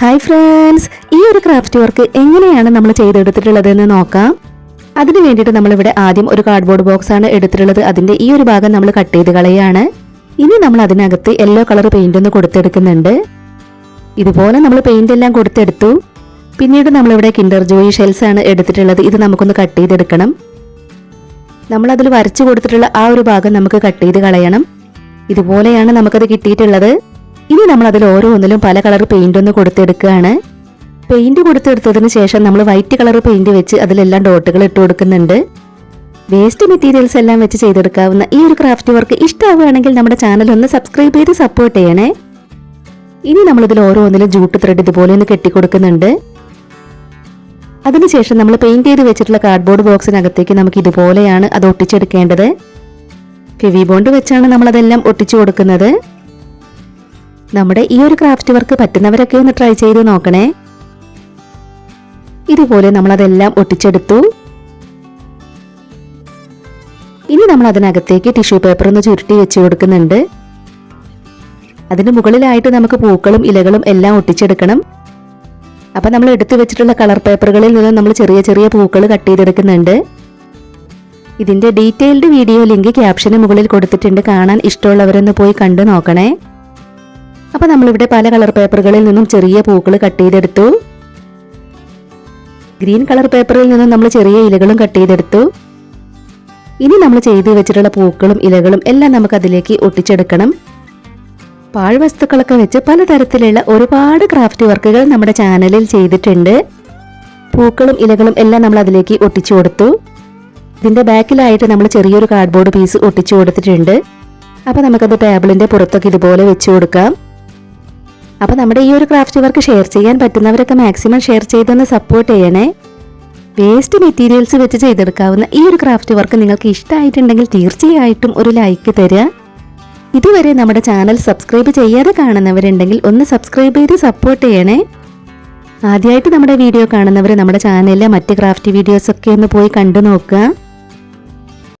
Hi friends ഈ ഒരു craft work എങ്ങനെയാണ് നമ്മൾ ചെയ്തെടുത്തിട്ടുള്ളതെന്ന് നോക്കാം. അതിന് വേണ്ടിയിട്ട് നമ്മളിവിടെ ആദ്യം ഒരു കാർഡ്ബോർഡ് ബോക്സ് ആണ് എടുത്തിട്ടുള്ളത്. അതിന്റെ ഈ ഒരു ഭാഗം നമ്മൾ കട്ട് ചെയ്ത് കളയാണ്. ഇനി നമ്മൾ അതിനകത്ത് യെല്ലോ കളർ പെയിന്റ് ഒന്ന് കൊടുത്തെടുക്കുന്നുണ്ട്. ഇതുപോലെ നമ്മൾ പെയിന്റ് എല്ലാം കൊടുത്തെടുത്തു. പിന്നീട് നമ്മളിവിടെ കിൻഡർ ജോയി ഷെൽസ് ആണ് എടുത്തിട്ടുള്ളത്. ഇത് നമുക്കൊന്ന് കട്ട് ചെയ്തെടുക്കണം. നമ്മൾ അതിൽ വരച്ചു കൊടുത്തിട്ടുള്ള ആ ഒരു ഭാഗം നമുക്ക് കട്ട് ചെയ്ത് കളയണം. ഇതുപോലെയാണ് നമുക്കത് കിട്ടിയിട്ടുള്ളത്. ഇനി നമ്മൾ അതിൽ ഓരോന്നിലും പല കളർ പെയിന്റ് ഒന്ന് കൊടുത്തെടുക്കുകയാണ്. പെയിന്റ് കൊടുത്തെടുത്തതിന് ശേഷം നമ്മൾ വൈറ്റ് കളർ പെയിന്റ് വെച്ച് അതിലെല്ലാം ഡോട്ടുകൾ ഇട്ട് കൊടുക്കുന്നുണ്ട്. വേസ്റ്റ് മെറ്റീരിയൽസ് എല്ലാം വെച്ച് ചെയ്തെടുക്കാവുന്ന ഈ ഒരു ക്രാഫ്റ്റ് വർക്ക് ഇഷ്ടമാവുകയാണെങ്കിൽ നമ്മുടെ ചാനൽ ഒന്ന് സബ്സ്ക്രൈബ് ചെയ്ത് സപ്പോർട്ട് ചെയ്യണേ. ഇനി നമ്മളിതിൽ ഓരോന്നിലും ജൂട്ട് ത്രെഡ് ഇതുപോലെ ഒന്ന് കെട്ടിക്കൊടുക്കുന്നുണ്ട്. അതിനുശേഷം നമ്മൾ പെയിന്റ് ചെയ്ത് വെച്ചിട്ടുള്ള കാർഡ്ബോർഡ് ബോക്സിനകത്തേക്ക് നമുക്ക് ഇതുപോലെയാണ് അത് ഒട്ടിച്ചെടുക്കേണ്ടത്. ഫെവി ബോണ്ട് വെച്ചാണ് നമ്മളതെല്ലാം ഒട്ടിച്ചു കൊടുക്കുന്നത്. നമ്മുടെ ഈ ഒരു ക്രാഫ്റ്റ് വർക്ക് പറ്റുന്നവരൊക്കെ ഒന്ന് ട്രൈ ചെയ്ത് നോക്കണേ. ഇതുപോലെ നമ്മൾ അതെല്ലാം ഒട്ടിച്ചെടുത്തു. ഇനി നമ്മൾ അതിനകത്തേക്ക് ടിഷ്യൂ പേപ്പർ ഒന്ന് ചുരുട്ടി വെച്ച് കൊടുക്കുന്നുണ്ട്. അതിന് മുകളിലായിട്ട് നമുക്ക് പൂക്കളും ഇലകളും എല്ലാം ഒട്ടിച്ചെടുക്കണം. അപ്പം നമ്മൾ എടുത്തു വെച്ചിട്ടുള്ള കളർ പേപ്പറുകളിൽ നിന്ന് നമ്മൾ ചെറിയ ചെറിയ പൂക്കൾ കട്ട് ചെയ്തെടുക്കുന്നുണ്ട്. ഇതിന്റെ ഡീറ്റെയിൽഡ് വീഡിയോ ലിങ്ക് ക്യാപ്ഷന് മുകളിൽ കൊടുത്തിട്ടുണ്ട്. കാണാൻ ഇഷ്ടമുള്ളവരൊന്ന് പോയി കണ്ടു നോക്കണേ. അപ്പൊ നമ്മളിവിടെ പല കളർ പേപ്പറുകളിൽ നിന്നും ചെറിയ പൂക്കൾ കട്ട് ചെയ്തെടുത്തു. ഗ്രീൻ കളർ പേപ്പറിൽ നിന്നും നമ്മൾ ചെറിയ ഇലകളും കട്ട് ചെയ്തെടുത്തു. ഇനി നമ്മൾ ചെയ്തു വെച്ചിട്ടുള്ള പൂക്കളും ഇലകളും എല്ലാം നമുക്ക് അതിലേക്ക് ഒട്ടിച്ചെടുക്കണം. പാഴ്വസ്തുക്കളൊക്കെ വെച്ച് പലതരത്തിലുള്ള ഒരുപാട് ക്രാഫ്റ്റ് വർക്കുകൾ നമ്മുടെ ചാനലിൽ ചെയ്തിട്ടുണ്ട്. പൂക്കളും ഇലകളും എല്ലാം നമ്മൾ അതിലേക്ക് ഒട്ടിച്ചു കൊടുത്തു. ഇതിന്റെ ബാക്കിലായിട്ട് നമ്മൾ ചെറിയൊരു കാർഡ്ബോർഡ് പീസ് ഒട്ടിച്ചു കൊടുത്തിട്ടുണ്ട്. അപ്പോൾ നമുക്കത് ടേബിളിന്റെ പുറത്തൊക്കെ ഇതുപോലെ വെച്ചു കൊടുക്കാം. അപ്പൊ നമ്മുടെ ഈ ഒരു ക്രാഫ്റ്റ് വർക്ക് ഷെയർ ചെയ്യാൻ പറ്റുന്നവരൊക്കെ മാക്സിമം ഷെയർ ചെയ്തൊന്ന് സപ്പോർട്ട് ചെയ്യണേ. വേസ്റ്റ് മെറ്റീരിയൽസ് വെച്ച് ചെയ്തെടുക്കാവുന്ന ഈ ഒരു ക്രാഫ്റ്റ് വർക്ക് നിങ്ങൾക്ക് ഇഷ്ടമായിട്ടുണ്ടെങ്കിൽ തീർച്ചയായിട്ടും ഒരു ലൈക്ക് തരിക ഇതുവരെ നമ്മുടെ ചാനൽ സബ്സ്ക്രൈബ് ചെയ്യാതെ കാണുന്നവരുണ്ടെങ്കിൽ ഒന്ന് സബ്സ്ക്രൈബ് ചെയ്ത് സപ്പോർട്ട് ചെയ്യണേ. ആദ്യമായിട്ട് നമ്മുടെ വീഡിയോ കാണുന്നവർ നമ്മുടെ ചാനലിലെ മറ്റ് ക്രാഫ്റ്റ് വീഡിയോസൊക്കെ ഒന്ന് പോയി കണ്ടു നോക്കുക.